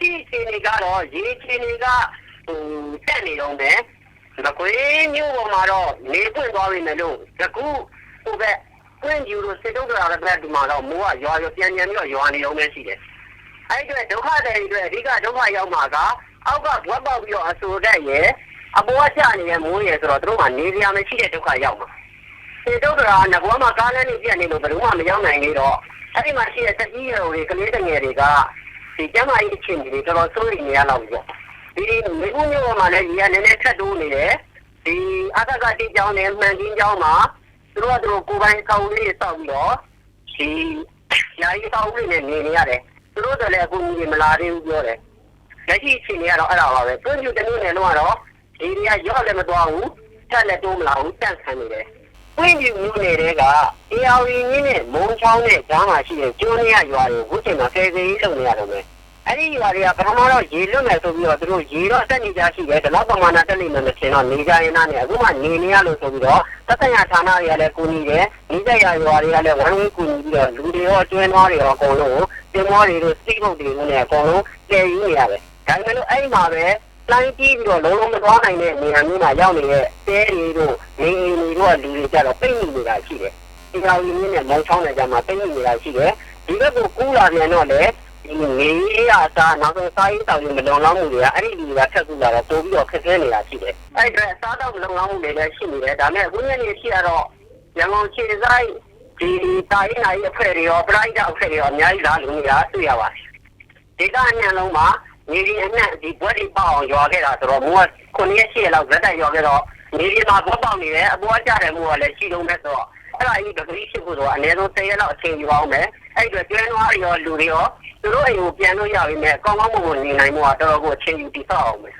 ရှိအခြေအနေကတော့ရေအခြေအနေကဟိုတက်နေတော့မယ်မကွေးမြို့ပေါ်မှာတော့နေပွင့်သွားပြီမယ်လို့တကူဟိုဘက်ပွင့်ယူလို့စစ်တုံးတော်ရတဲ့ဒီမှာတော့မိုးကရွာရွာပြန်ပြန်ပြီးတော့ရွာနေတော့မယ်ရှိတယ်အဲ့ဒီအတွက်ဒုက္ခတွေအတွက်အဓိကဒုက္ခရောက်မှာကအောက်ကဘွက်ပေါက်ပြီးတော့အဆိုတက်ရဲ့အပေါ်ကကျနေတဲ့မိုးရယ်ဆိုတော့သူတို့ကနေစရာမရှိတဲ့ဒုက္ခရောက်မှာစေတုတ်တော်ကငကွာမှာကားလမ်းနေပြတ်နေလို့ဘယ်သူမှမရောက်နိုင်သေးတော့အဲ့ဒီမှာရှိတဲ့တက်ကြီးရုံတွေကလေးတငယ်တွေက ဒီကျမကြီးအချင်းတွေတော်တော်စိုးရိမ်နေရတော့ပြီပေါ့ဒီမိခုမျိုးမှာလည်းဒီကနည်းနည်းထက်တိုးနေတယ်ဒီအသက်ကတိကျောင်းနဲ့မှန်金ကျောင်းမှာသူတို့ကသူတို့ကိုယ်ပိုင်ကောင်းလေးတွေစောက်ပြီးတော့ဒီယာယီကောင်းလေးနဲ့နေနေရတယ်သူတို့တို့လည်းအခုကြီးမလာသေးဘူးပြောတယ်လက်ရှိအချိန်တွေကတော့အဲ့ဒါပါပဲတွင်းပြတမျိုးနဲ့တော့တော့ဒီနေရာရော့လည်းမသွားဘူးတက်လည်းတိုးမလာဘူးတန့်ခံနေတယ်ပွင့်ပြူမျိုးတွေကအေယာဝီကြီးနဲ့မုံချောင်းနဲ့ကြားမှာရှိတဲ့ကျွန်းရရွာတွေကိုခုချိန်မှာဆယ်ဆယ်ကြီးလုပ်နေရတော့မယ်။ အဲ့ဒီရွာတွေကပထမတော့ရေလွတ်မယ်ဆိုပြီးတော့သူတို့ရေတော့တက်နေကြရှိတယ်။ဒီလောက်ပမာဏတက်နေမယ်မထင်တော့နေကြရင်နားနဲ့အခုမှနေနေရလို့ဆိုပြီးတော့သက်ဆိုင်ရာဌာနတွေကလည်းကူညီတယ်။နေကြရရွာတွေကလည်းဝိုင်းဝန်းကူညီပြီးတော့လူတွေရောကျွန်းသားတွေရောအကုန်လုံးတင်မောတွေတို့စိတ်ပုတ်တွေနဲ့အကုန်လုံးတည်ယူနေရတယ်။ဒါပေမဲ့လို့အဲ့ဒီမှာပဲလိုင်းကြီးပြီးတော့လုံးလုံးမသွားနိုင်တဲ့နေရာမျိုးမှာရောက်နေတဲ့တဲတွေတို့နေအိမ်တွေတို့ကလူတွေကြတော့ပိတ်နေနေတာရှိတယ်။ဒီကောင်ကြီးနဲ့မောင်းချောင်းနေကြမှာပိတ်နေနေတာရှိတယ်။ဒီဘက်ကိုကူးလာပြန်တော့လေဒီ နေရအစားနောက်ဆုံးစားရေးတောင်ရင်မလုံလောက်မှုတွေကအဲ့ဒီလူတွေကထက်ကူလာတော့ပို့ပြီးတော့ခက်ခဲနေတာရှိတယ်။အဲ့ဒါစားတော့မလုံလောက်မှုတွေလည်းရှိနေတယ်။ဒါပေမဲ့အခုညနေရှိရတော့ရန်ကုန်ခြေဆိုင်ဒီတာရင်နိုင်အဖွဲ့တွေရောပရိုက်တာအဖွဲ့တွေရောအများကြီးလာလို့နေတာတွေ့ရပါတယ်။ဒေတာအနှံလုံးမှာနေဒီအနှံဒီဘွက်ဒီပေါအောင်ရွာခဲ့တာဆိုတော့မိုးက9ရက်10ရက်လောက်ဇက်တိုက်ရွာခဲ့တော့နေဒီမှာဘွက်ပေါက်နေတယ်အပေါ်ကကြတယ်မိုးကလည်းရှိလုံးမဲ့ဆိုတော့အဲ့ဒါကြီးဒဂရီရှိဖို့ဆိုတော့အနည်းဆုံး10ရက်လောက်အချိန်ယူအောင်မယ်အဲ့အတွက်ကျွမ်းသွားရောလူတွေရော သူတို့အိမ်ကိုပြန်လို့ရပြီမဲ့ကောင်းကောင်းမွန်မွန်နေနိုင်မှုကတော်တော်ကိုအချိန်ယူတည်ဆောက်အောင်မယ်